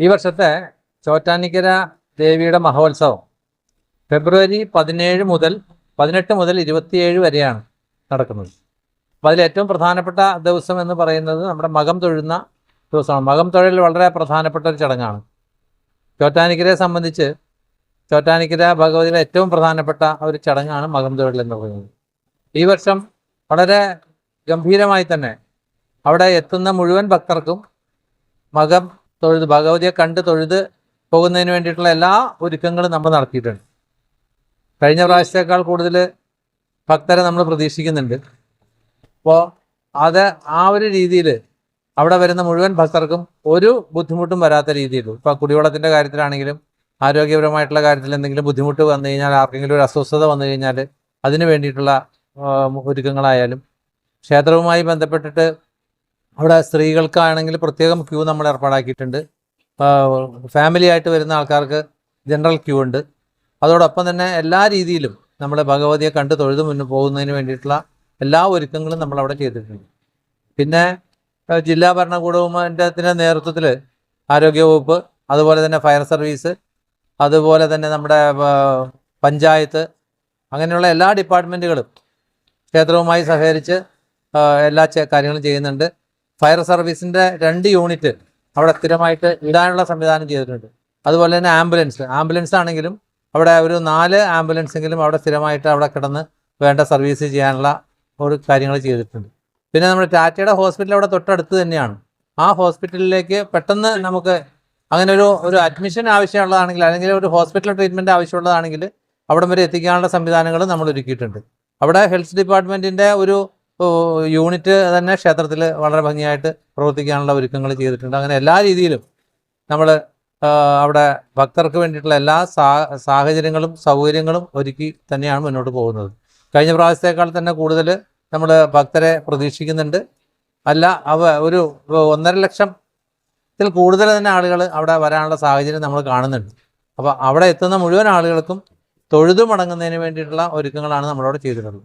ഈ വർഷത്തെ ചോറ്റാനിക്കര ദേവിയുടെ മഹോത്സവം ഫെബ്രുവരി പതിനേഴ് മുതൽ പതിനെട്ട് മുതൽ ഇരുപത്തിയേഴ് വരെയാണ് നടക്കുന്നത്. അപ്പോൾ അതിൽ ഏറ്റവും പ്രധാനപ്പെട്ട ദിവസം എന്ന് പറയുന്നത് നമ്മുടെ മകം തൊഴുന്ന ദിവസമാണ്. മകം തൊഴിൽ വളരെ പ്രധാനപ്പെട്ട ഒരു ചടങ്ങാണ്. ചോറ്റാനിക്കരയെ സംബന്ധിച്ച് ചോറ്റാനിക്കര ഭഗവതിയിലെ ഏറ്റവും പ്രധാനപ്പെട്ട ഒരു ചടങ്ങാണ് മകം തൊഴിൽ എന്ന് പറയുന്നത്. ഈ വർഷം വളരെ ഗംഭീരമായി തന്നെ അവിടെ എത്തുന്ന മുഴുവൻ ഭക്തർക്കും മകം തൊഴുത് ഭഗവതിയെ കണ്ട് തൊഴുത് പോകുന്നതിന് വേണ്ടിയിട്ടുള്ള എല്ലാ ഒരുക്കങ്ങളും നമ്മൾ നടത്തിയിട്ടുണ്ട്. കഴിഞ്ഞ പ്രാവശ്യത്തേക്കാൾ കൂടുതൽ ഭക്തരെ നമ്മൾ പ്രതീക്ഷിക്കുന്നുണ്ട്. അപ്പോൾ അത് ആ ഒരു രീതിയിൽ അവിടെ വരുന്ന മുഴുവൻ ഭക്തർക്കും ഒരു ബുദ്ധിമുട്ടും വരാത്ത രീതിയിൽ ഇപ്പോൾ കുടിവെള്ളത്തിന്റെ കാര്യത്തിലാണെങ്കിലും ആരോഗ്യപരമായിട്ടുള്ള കാര്യത്തിൽ എന്തെങ്കിലും ബുദ്ധിമുട്ട് വന്നു കഴിഞ്ഞാൽ ആർക്കെങ്കിലും ഒരു അസ്വസ്ഥത വന്നു കഴിഞ്ഞാൽ അതിന് വേണ്ടിയിട്ടുള്ള ഒരുക്കങ്ങളായാലും ക്ഷേത്രവുമായി ബന്ധപ്പെട്ടിട്ട് അവിടെ സ്ത്രീകൾക്കാണെങ്കിൽ പ്രത്യേകം ക്യൂ നമ്മൾ ഏർപ്പാടാക്കിയിട്ടുണ്ട്. ഫാമിലി ആയിട്ട് വരുന്ന ആൾക്കാർക്ക് ജനറൽ ക്യൂ ഉണ്ട്. അതോടൊപ്പം തന്നെ എല്ലാ രീതിയിലും നമ്മുടെ ഭഗവതിയെ കണ്ട് തൊഴുതു മുന്നു പോകുന്നതിന് വേണ്ടിയിട്ടുള്ള എല്ലാ ഒരുക്കങ്ങളും നമ്മൾ അവിടെ ചെയ്തിട്ടുണ്ട്. പിന്നെ ജില്ലാ ഭരണകൂടത്തിന്റെ നേതൃത്വത്തിൽ ആരോഗ്യവകുപ്പ് അതുപോലെ തന്നെ ഫയർ സർവീസ് അതുപോലെ തന്നെ നമ്മുടെ പഞ്ചായത്ത് അങ്ങനെയുള്ള എല്ലാ ഡിപ്പാർട്ട്മെന്റുകളും ക്ഷേത്രവുമായി സഹകരിച്ച് എല്ലാ കാര്യങ്ങളും ചെയ്യുന്നുണ്ട്. ഫയർ സർവീസിന്റെ രണ്ട് യൂണിറ്റ് അവിടെ സ്ഥിരമായിട്ട് ഇടാനുള്ള സംവിധാനം ചെയ്തിട്ടുണ്ട്. അതുപോലെ തന്നെ ആംബുലൻസ്. ആംബുലൻസ് ആണെങ്കിലും അവിടെ ഒരു നാല് ആംബുലൻസെങ്കിലും അവിടെ സ്ഥിരമായിട്ട് അവിടെ കിടന്ന് വേണ്ട സർവീസ് ചെയ്യാനുള്ള ഒരു കാര്യങ്ങൾ ചെയ്തിട്ടുണ്ട്. പിന്നെ നമ്മുടെ ടാറ്റയുടെ ഹോസ്പിറ്റൽ അവിടെ തൊട്ടടുത്ത് തന്നെയാണ്. ആ ഹോസ്പിറ്റലിലേക്ക് പെട്ടെന്ന് നമുക്ക് അങ്ങനെ ഒരു ഒരു അഡ്മിഷൻ ആവശ്യമുള്ളതാണെങ്കിൽ അല്ലെങ്കിൽ ഒരു ഹോസ്പിറ്റൽ ട്രീറ്റ്മെന്റ് ആവശ്യമുള്ളതാണെങ്കിൽ അവിടം വരെ എത്തിക്കാനുള്ള സംവിധാനങ്ങൾ നമ്മൾ ഒരുക്കിയിട്ടുണ്ട്. അവിടെ ഹെൽത്ത് ഡിപ്പാർട്ട്മെന്റിന്റെ ഒരു യൂണിറ്റ് തന്നെ ക്ഷേത്രത്തിൽ വളരെ ഭംഗിയായിട്ട് പ്രവർത്തിക്കാനുള്ള ഒരുക്കങ്ങൾ ചെയ്തിട്ടുണ്ട്. അങ്ങനെ എല്ലാ രീതിയിലും നമ്മൾ അവിടെ ഭക്തർക്ക് വേണ്ടിയിട്ടുള്ള എല്ലാ സാഹചര്യങ്ങളും സൗകര്യങ്ങളും ഒരുക്കി തന്നെയാണ് മുന്നോട്ട് പോകുന്നത്. കഴിഞ്ഞ പ്രാവശ്യത്തേക്കാൾ തന്നെ കൂടുതൽ നമ്മൾ ഭക്തരെ പ്രതീക്ഷിക്കുന്നുണ്ട്. അല്ല അവ ഒരു ഒന്നര ലക്ഷത്തിൽ കൂടുതൽ തന്നെ ആളുകൾ അവിടെ വരാനുള്ള സാഹചര്യം നമ്മൾ കാണുന്നുണ്ട്. അപ്പോൾ അവിടെ എത്തുന്ന മുഴുവൻ ആളുകൾക്കും തൊഴുതു മടങ്ങുന്നതിന് വേണ്ടിയിട്ടുള്ള ഒരുക്കങ്ങളാണ് നമ്മളവിടെ ചെയ്തിട്ടുള്ളത്.